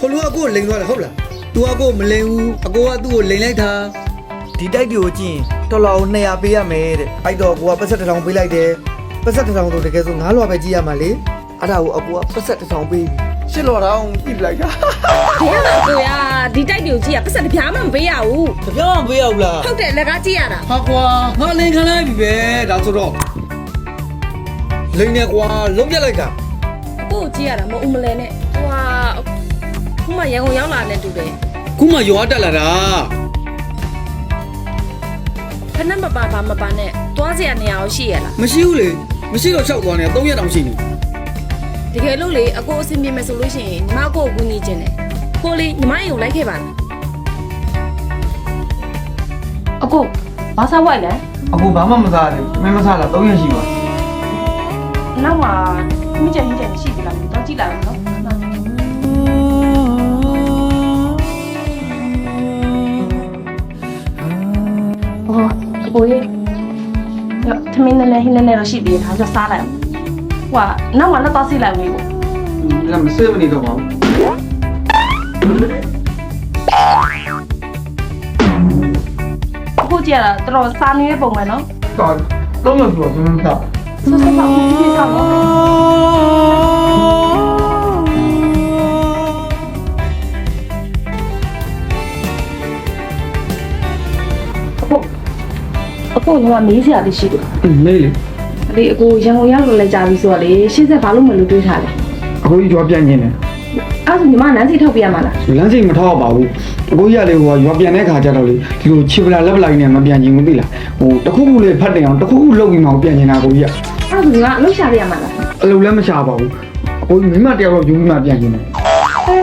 ခလူကကိုကိုလိန်သွားတယ်ဟုတ်လား तू ကကိုကိုမလိန်ဘူးအကိုကသူ့ကိုလိန်လိုက်တာဒီတိုက်တွေကိုကြည့်ရင်တော်တော်200ပေးရမယ်တဲ့အဲ့တော့ကိုကပတ်ဆက်တစ်ထောင်ပေးလိုက်တယ်ပတ်ဆက်တစ်ထောင်ဆိုတကယ်ဆို9လွှာပဲကြည့်ရမှာလေအဲ့ဒါကိုအကိုကပတ်ဆက်တစ်ထောင်ပေးပြီရှစ်လွှာတောင်ကြည့်လိုက်တာဘယ်မှာကိုရဒီတိုက်တွေကိုကြည့်ရပတ်စံတစ်ပြားမှမပေးရဘူးတပြောင်းမပေးရဘူးလားဟုတ်တယ်လက်ကားကြည့်ရတာဟာကွာငါလိန်ခံလိုက်ပြီပဲဒါဆိုတော့လိန်နေကွာလုံးပြက်လိုက်တာကိုကိုကြည့်ရတာမဟုတ်ဦးမလဲနဲ့ဟိုဟာ ခုမှရန်ကုန်ရောက်လာတဲ့တူတယ်ခုမှရွာတက်လာတာဖက်နဲ့မပါပါမပါနဲ့သွားစရာနေရာကိုရှိရလားမရှိဘူးလေမရှိတော့၆သွားနေ3ရက်တောင်ရှိနေတကယ်လို့လေအကိုအဆင်ပြေမယ်ဆိုလို့ရှိရင်ညီမအကိုကိုကူညီခြင်းတယ်ကိုလေးညီမအိမ်ကိုလိုက်ခဲ့ပါလားအကိုဘာသာဝိုက်လဲအခုဘာမှမစားသေးဘူးမင်းမစားလား3ရက်ရှိပါနောက်မှာမိကျန်မိကျန်ရှိသေးလား သမင်းနဲ့လည်းဟင်းနဲ့တော့ရှိသေးတယ်ဒါဆိုစားလိုက်ဟွာနောက်မှလည်းတော့စီလိုက်ဝေးပေါ့အဲ့မစေးမနေတော့ပါဘူးအခုကြည့်ရတာတော်တော်စားနေတဲ့ပုံပဲနော်တော့တော့လို့ဆိုတော့မစားဆောဆောဆောအခုကြည့်ဆောင် အခုညီမမေးစရာလေးရှိတယ်မေးလေဒီအကိုရန်ကုန်ရောက်လို့လည်းကြာပြီဆိုတော့လေရှေ့ဆက်ဘာလို့မလို့တွေးထားလဲအခုကြီးရွာပြန်နေတယ်အဲ့ဒါဆိုညီမနန်းစီထုတ်ပြရမှာလားလမ်းစိတ်မထောက်ပါဘူးအခုကြီးကလေဟိုရွာပြန်တဲ့ခါကျတော့လေဒီလိုချီပလာလက်ပလိုက်နဲ့မပြန်ချင်ဘူးသိလားဟိုတခုခုလေးဖတ်တင်အောင်တခုခုလုပ်ပြီးမှပြန်ချင်တာကိုကြီးကအဲ့ဒါဆိုညီမအလုပ်ရှာပြရမှာလားအလုပ်လည်းမချပါဘူးအခုမိမတယောက်တော့ယူပြီးမှပြန်ချင်တယ်အဲ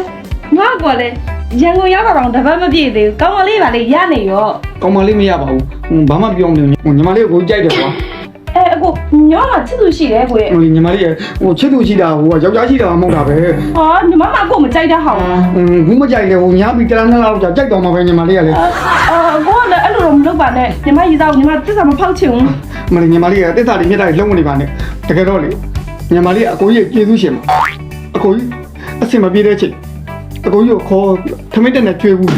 ငါကလည်း ရန်ကုန်ရောက်တော့တပတ်မပြည့်သေးဘူးကောင်းမလေးပါလေရနေရောကောင်းမလေးမရပါဘူးဟိုဘာမှပြောမလို့ဟိုညီမလေးကိုကြိုက်တယ်ကွာအဲအကိုညောမှာချစ်သူရှိတယ်ကိုရဲ့ဟိုညီမလေးဟိုချစ်သူရှိတာဟိုယောက်ျားရှိတာမှမဟုတ်တာပဲဟာညီမမကိုမကြိုက်တဲ့ဟောင်းဟိုဘူးမကြိုက်လေဟိုညာပြီးတလားနှစ်လောက်ကြာကြိုက်တော့မှာပဲညီမလေးကလေအာကိုကလည်းအဲ့လိုတော့မလုပ်ပါနဲ့ညီမရေသားကိုညီမသစ္စာမဖောက်ချင်ဘူးမလေးညီမလေးကတစ္ဆာတွေမြတ်တာတွေလုံးဝနေပါနဲ့တကယ်တော့လေညီမလေးကအကိုကြီးရဲ့ကျေးဇူးရှင်ပါအကိုကြီးအစင်မပြေတဲ့ချိန် အကိုကြီးကိုခေါ်ထမင်းတက်နဲ့ကျွေးဘူး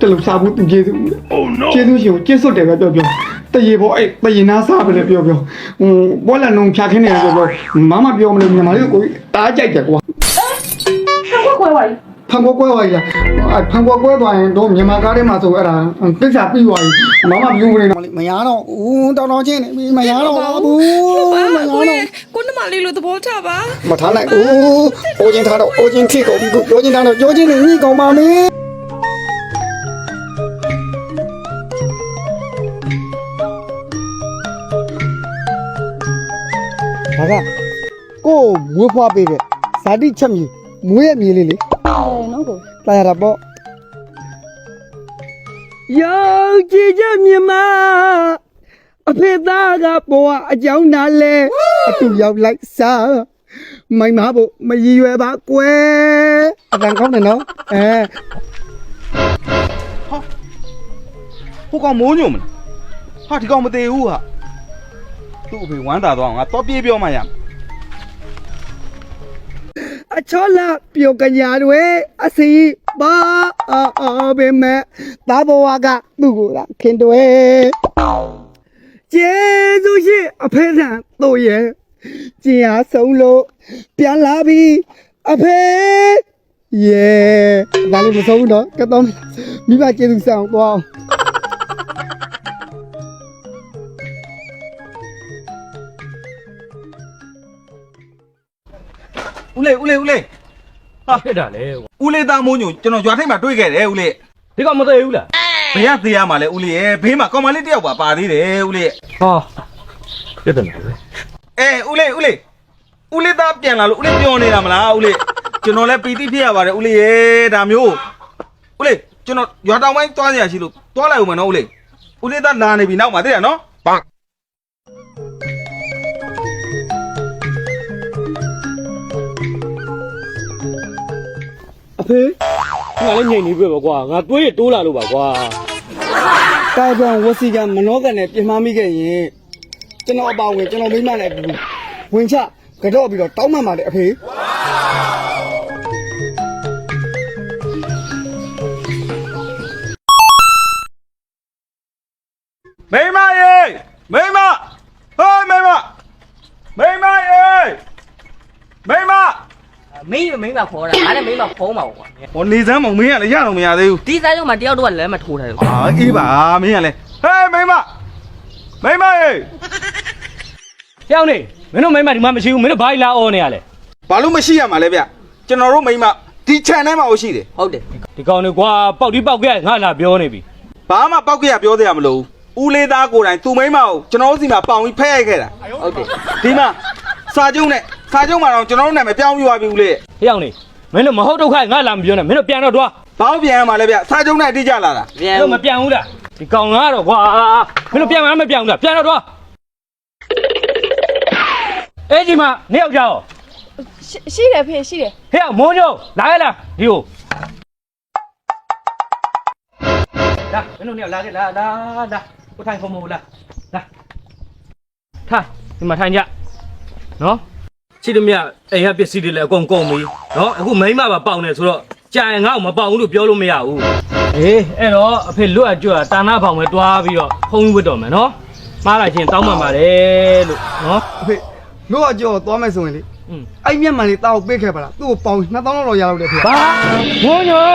တလူစားဘူးသူကျေးဇူး Oh no ကျေးဇူးရှင်ကိုကျေးဇူးတယ်ပဲပြောပြောတရေပေါ်အဲ့တရေနာစားပဲလေပြောပြောဟိုဘောလနုံဖြာခင်းနေတယ်ပြောပြောမမပြောမလို့ညီမလေးကိုကိုကြီးတားကြိုက်တယ်ကွာဟာကိုကွယ်ပါ ဖန်ကွက်ကွဲသွားပြီလားအဲ့ဖန်ကွက်ကွဲသွားရင်တော့မြန်မာကားထဲမှာဆိုအဲ့ဒါပြစ္ဆာပြီးသွားပြီမမပြောနေတော့မရတော့ဦးတော်တော်ချင်းနေပြီမရတော့ဘူးမရတော့ကိုနမလေးလိုသဘောချပါမထားလိုက်ဦးအိုးချင်းထားတော့အိုးချင်းထိကုန်ပြီကိုပြောချင်းထားတော့ပြောချင်းနေညှိကုန်ပါလေဒါကကိုယ်မွေးဖွားပေးတဲ့ဇာတိချက်မြေ မွေးရဲ့မြေလေးလေအဲနော်ကိုတာရတာပေါ့ယောက်ျီချက်မြမအဖေသားကပေါ်အကြောင်းနာလဲအတူရောက်လိုက်စားမိုင်မဖို့မရည်ရွယ်ပါကွယ်အတန်ကောင်းတယ်နော်အဲဟိုကောင်မိုးညို့မလားဟာဒီကောင်မသေးဘူးဟာသူ့အဖေဝမ်းသာသွားအောင်ငါတော့ပြေးပြောမှရမယ် အချောလာပြိုကညာတွေအစီပါအဘေမဲ့တာဘဝကသူ့ကိုယ်ကခင်တွေကျေးဇူးရှိအဖေဆန်တို့ရဲ့ကျင်အားဆုံးလို့ပြန်လာပြီအဖေယေဒါလည်းမဆုံးဘူးတော့ကတော့မိဘကျေးဇူးဆောင်တော့ ဦးလေးဦးလေးဦးလေးဟာဖြစ်တာလေဦးလေးသားမိုးညို့ကျွန်တော်ရွာထိပ်မှာတွေ့ခဲ့တယ်ဦးလေးဒီကောင်မသေးဘူးလားဘယ်ရသေးရမှာလဲဦးလေးရဲ့ဘေးမှာကောင်မလေးတယောက်ပါပါသေးတယ်ဦးလေးဟာပြတ်တယ်လေအဲဦးလေးဦးလေးဦးလေးသားပြန်လာလို့ဦးလေးပြောနေတာမလားဦးလေးကျွန်တော်လည်းပီတိဖြစ်ရပါတယ်ဦးလေးရဲ့ဒါမျိုးဦးလေးကျွန်တော်ရွာတောင်ပိုင်းသွားစရာရှိလို့သွားလိုက်ဦးမယ်နော်ဦးလေးဦးလေးသားလာနေပြီနောက်မှာသိရနော် ဟေးငါလည်းငြိမ်နေပြီပဲကွာငါသွေးတိုးလာလို့ပါကွာကာဗန်ဝစီကမနောကနဲ့ပြင်မမိခဲ့ရင်ကျွန်တော်အပါဝင်ကျွန်တော်မိမလည်းဝင်ချကတော့ပြီးတော့တောင်းမှန်ပါတယ်အဖေမိမရေမိမဟေးမိမမိမရေမိမ ခေါ်တာငါလည်းမင်းမဖုံးပါဘူးကွာဟောနေစမ်းမောင်မင်းကလည်းရတော့မရသေးဘူးဒီစားလုံးမှာတယောက်တော့လည်းမထိုးထားဘူးအာအေးပါမင်းကလည်းဟေးမိမမိမရေ။ကြောက်နေမင်းတို့မိမဒီမှာမရှိဘူးမင်းတို့ဘာလာအော်နေရလဲဘာလို့မရှိရမှာလဲဗျကျွန်တော်တို့မိမဒီ channel မှာရှိတယ်ဟုတ်တယ်။ဒီကောင်တွေကွာပေါက်ဒီပေါက်ခဲ့ငါလာပြောနေပြီဘာမှပောက်ကရပြောသေးရမလို့ဦးလေးသားကိုယ်တိုင်သူ့မိမကိုကျွန်တော်တို့စီမှာပေါင်ပြီးဖဲရိုက်ခဲ့တာဟုတ်တယ်ဒီမှာစာချုပ်နဲ့စာ ချုပ်မှာတော့ကျွန်တော်တို့နာမည်ပြောင်းပြီးသွားပြီဦးလေး။ကြောက်နေမင်းတို့မဟုတ်ဒုက္ခငါလာမပြောနဲ့မင်းတို့ပြန်တော့တွားဘာလို့ပြန်ရမှာလဲဗျစာချုပ်နဲ့အတိကျလာတာပြန်။တို့မပြန်ဘူးလား။ဒီကောင်ကတော့ကွာမင်းတို့ပြန်မှမပြန်ဘူးလားပြန်တော့တွား။အဲ့ဒီမှာနေရောက်ကြအောင်ရှိရှိတယ်ဖေရှိတယ်ဟဲ့မိုးညိုလာရလားဒီကိုလာမင်းတို့နေလာခဲ့လာလာလာကိုထိုင်ခုံမဟုတ်လားလာထိုင်ဒီမှာထိုင်ကြနော် ချစ်တမြအိမ်ကပစ္စည်းတွေလည်းအကုန်ကုန်ပြီနော်အခုမိန်းမပါပေါင်နေဆိုတော့ကြာရင်ငါ့ကိုမပေါင်ဘူးလို့ပြောလို့မရဘူးအေးအဲ့တော့အဖေလွတ်အကျွတ်တာနာပေါင်ပဲတွားပြီးတော့ဖုံးဝတ်တော်မယ်နော်မှားလာချင်းတောင်းပန်ပါတယ်လို့နော်အဖေလို့အကျော်သွားမယ်ဆိုရင်လေอืมအဲ့မျက်မှန်လေးတောက်ပေးခဲ့ပါလားသူ့ကိုပေါင်2000လောက်တော့ရလောက်တယ်ဖေဘာမိုးညို